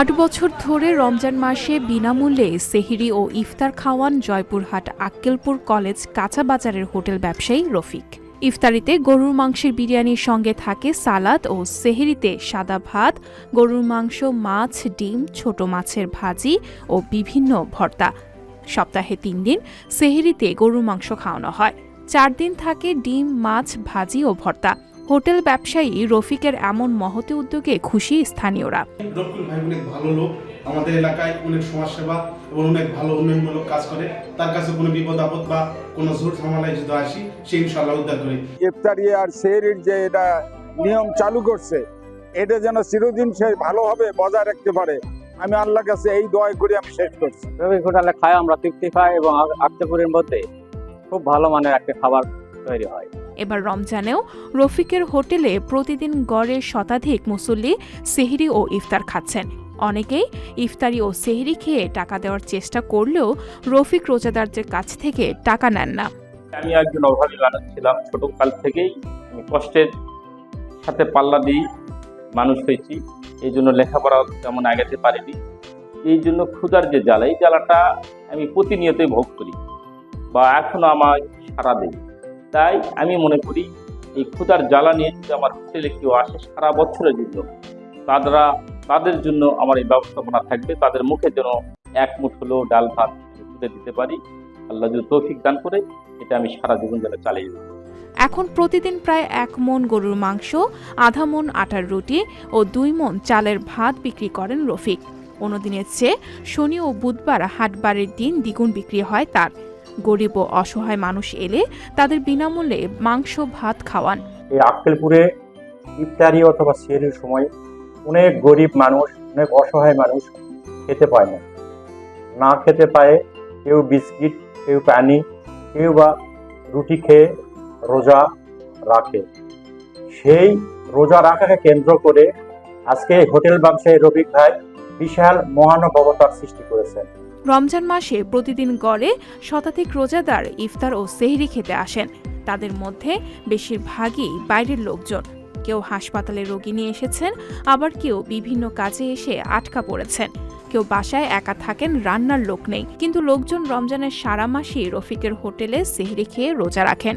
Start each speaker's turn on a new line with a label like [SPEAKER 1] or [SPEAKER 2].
[SPEAKER 1] আট বছর ধরে রমজান মাসে বিনামূল্যে সেহিরি ও ইফতার খাওয়ান জয়পুরহাট আক্কেলপুর কলেজ কাঁচা বাজারের হোটেল ব্যবসায়ী রফিক। ইফতারিতে গরুর মাংসের বিরিয়ানির সঙ্গে থাকে সালাদ ও সেহেরিতে সাদা ভাত, গরুর মাংস, মাছ, ডিম, ছোট মাছের ভাজি ও বিভিন্ন ভর্তা। সপ্তাহে তিন দিন সেহেরিতে গরুর মাংস খাওয়ানো হয়। চার দিন থাকে ডিম, মাছ, ভাজি ও ভর্তা। হোটেল ব্যবসায়ী রফিকের এমন মহতি উদ্যোগে খুশি স্থানীয়রা।
[SPEAKER 2] রফিকুল ভাই অনেক ভালো লোক আমাদের এলাকায় অনেক সমাজসেবা এবং অনেক ভালো উন্নয়নমূলক কাজ করে। তার কাছে কোনো বিপদ আপদ বা কোনো ঝুট ঝামেলায় যদি আসি সে ইনশাল্লাহ উদ্ধার করে।
[SPEAKER 3] ইফতারি আর সেহরির যে এটা নিয়ম চালু করছে এটা যেন চিরদিন সে ভালোভাবে বজায় রাখতে পারে। আমি আল্লাহর কাছে এই দোয়া করে আমি শেষ করছি।
[SPEAKER 4] রবি হোটেলে খাই আমরা তৃপ্তি পাই এবং আক্তাপুরের মধ্যে খুব ভালো মানের একটা খাবার তৈরি হয়।
[SPEAKER 1] এবার রমজানেও রফিকের হোটেলে প্রতিদিন গড়ে শতাধিক মুসল্লি সেহরি ও ইফতার খাচ্ছেন। অনেকেই ইফতারি ও সেহরি খেয়ে টাকা দেওয়ার চেষ্টা করলেও রফিক রোজাদারদের কাছ থেকে টাকা নেন না।
[SPEAKER 4] আমি একজন অভাবী মানুষ ছিলাম ছোট কাল থেকেই আমি কষ্টের সাথে পাল্লা দিই মানুষ হয়েছি। এই জন্য লেখাপড়া তেমন আগাতে পারিনি। এই জন্য ক্ষুধার যে জ্বালা এই জ্বালাটা আমি প্রতিনিয়তই ভোগ করি বা এখনও আমার সারা দেই তাই আমি মনে করি এই ক্ষুধার জ্বালা নিয়ে যদি আমার হোটেলে কেউ আসে সারা বছরের জন্য, তারা, তাদের জন্য আমার এই ব্যবস্থাপনা থাকবে। তাদের মুখে যেন এক মুঠ হলেও ডাল ভাত তুলে দিতে পারি। আল্লাহ যদি তৌফিক দান করে, এটা আমি সারা জীবন যেন চালিয়ে যাব
[SPEAKER 1] এখন প্রতিদিন প্রায় এক মন গরুর মাংস, আধা মন আটার রুটি ও দুই মন চালের ভাত বিক্রি করেন রফিক। অন্যদিনের চেয়ে শনি ও বুধবার হাটবারের দিন দ্বিগুণ বিক্রি হয় তার। গরিব ও অসহায় মানুষ এলে তাদের বিনামূল্যে মাংস, ভাত খাওয়ান।
[SPEAKER 5] এই আক্কেলপুরে ইফতারি অথবা সিয়ারির সময় অনেক গরিব মানুষ, অনেক অসহায় মানুষ খেতে পায় না। না খেতে পায় কেউ বিস্কিট, কেউ পানি, কেউ বা রুটি খেয়ে রোজা রাখে। সেই রোজা রাখাকে কেন্দ্র করে আজকে হোটেল ব্যবসায়ী রবিক ভাই বিশাল মহানুভবতার সৃষ্টি করেছেন।
[SPEAKER 1] রমজান মাসে প্রতিদিন গড়ে শতাধিক রোজাদার ইফতার ও সেহরি খেতে আসেন। তাদের মধ্যে বেশিরভাগই বাইরের লোকজন। কেউ হাসপাতালে রোগী নিয়ে এসেছেন, আবার কেউ বিভিন্ন কাজে এসে আটকা পড়েছেন। কেউ বাসায় একা থাকেন, রান্নার লোক নেই। কিন্তু লোকজন রমজানের সারা মাসেই রফিকের হোটেলে সেহরি খেয়ে রোজা রাখেন।